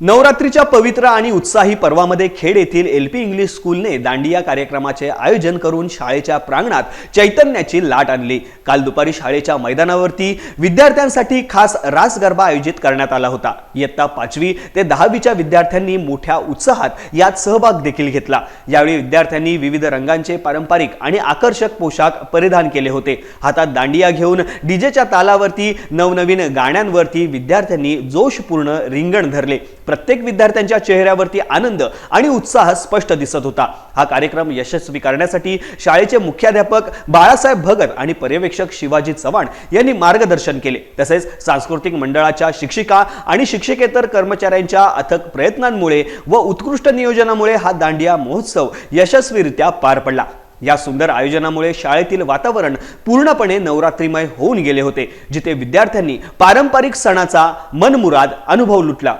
नवरात्रीच्या पवित्र आणि उत्साही पर्वामध्ये खेड येथील एल पी इंग्लिश स्कूलने दांडिया कार्यक्रमाचे आयोजन करून शाळेच्या प्रांगणात चैतन्याची लाट आणली. काल दुपारी शाळेच्या मैदानावरती विद्यार्थ्यांसाठी खास रास गरबा आयोजित करण्यात आला होता. इयत्ता पाचवी ते दहावीच्या विद्यार्थ्यांनी मोठ्या उत्साहात यात सहभाग देखील घेतला. यावेळी विद्यार्थ्यांनी विविध रंगांचे पारंपरिक आणि आकर्षक पोशाख परिधान केले होते. हातात दांडिया घेऊन डीजेच्या तालावरती नवनवीन गाण्यांवरती विद्यार्थ्यांनी जोशपूर्ण रिंगण धरले. प्रत्येक विद्यार्थ्यांच्या चेहऱ्यावरती आनंद आणि उत्साह स्पष्ट दिसत होता. हा कार्यक्रम यशस्वी करण्यासाठी शाळेचे मुख्याध्यापक बाळासाहेब भगत आणि पर्यवेक्षक शिवाजी चव्हाण यांनी मार्गदर्शन केले. तसेच सांस्कृतिक मंडळाच्या शिक्षिका आणि शिक्षकेतर कर्मचाऱ्यांच्या अथक प्रयत्नांमुळे व उत्कृष्ट नियोजनामुळे हा दांडिया महोत्सव यशस्वीरित्या पार पडला. या सुंदर आयोजनामुळे शाळेतील वातावरण पूर्णपणे नवरात्रीमय होऊन गेले होते जिथे विद्यार्थ्यांनी पारंपरिक सणाचा मनमुराद अनुभव लुटला.